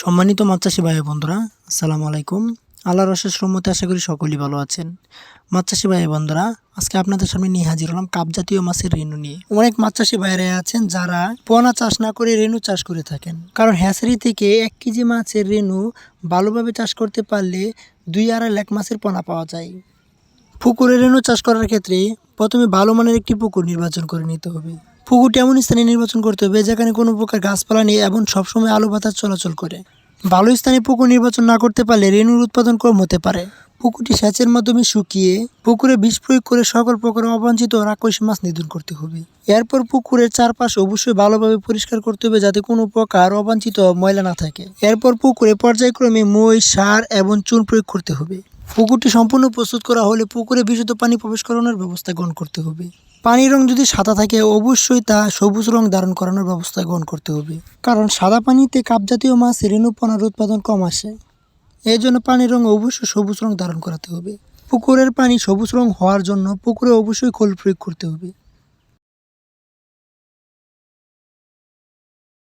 সম্মানিত মাছ চাষি ভাই বন্ধুরা, আসসালামু আলাইকুম। আল্লাহর অশেষ রহমতে আশা করি সকলেই ভালো আছেন। মাছ চাষি ভাই বন্ধুরা, আজকে আপনাদের সামনে নিয়ে হাজির হলাম কাপ জাতীয় মাছের রেণু নিয়ে। অনেক মাছ চাষি ভাইরা আছেন যারা পোনা চাষ না করে রেণু চাষ করে থাকেন। কারণ হ্যাসারি থেকে এক কেজি মাছের রেণু ভালোভাবে চাষ করতে পারলে দুই আড়াই লাখ মাছের পোনা পাওয়া যায়। পুকুরে রেণু চাষ করার ক্ষেত্রে প্রথমে ভালো মানের একটি পুকুর নির্বাচন করে নিতে হবে। পুকুরটি এমন স্থানে নির্বাচন করতে হবে, যেখানে কোনো প্রকার গাছপালা নেই এবং সবসময় আলো বাতাস চলাচল করে। ভালো স্থানে পুকুর নির্বাচন না করতে পারলে রেণুর উৎপাদন কম হতে পারে। পুকুরটি সেচের মাধ্যমে শুকিয়ে পুকুরে বিষ প্রয়োগ করে সকল প্রকার অবাঞ্ছিত রাক্ষসী মাছ নিধন করতে হবে। এরপর পুকুরের চারপাশ অবশ্যই ভালোভাবে পরিষ্কার করতে হবে যাতে কোনো প্রকার অবাঞ্ছিত ময়লা না থাকে। এরপর পুকুরে পর্যায়ক্রমে মই, সার এবং চুন প্রয়োগ করতে হবে। পুকুরটি সম্পূর্ণ প্রস্তুত করা হলে পুকুরে বিশুদ্ধ পানি প্রবেশ করানোর ব্যবস্থা গ্রহণ করতে হবে। পানির রং যদি সাদা থাকে, অবশ্যই তা সবুজ রং ধারণ করানোর ব্যবস্থা গ্রহণ করতে হবে। কারণ সাদা পানিতে কাপজাতীয় মাছ, রেণুপনার উৎপাদন কম আসে। এই জন্য পানির রং অবশ্যই সবুজ রং ধারণ করাতে হবে। পুকুরের পানি সবুজ রং হওয়ার জন্য পুকুরে অবশ্যই খোল প্রয়োগ করতে হবে।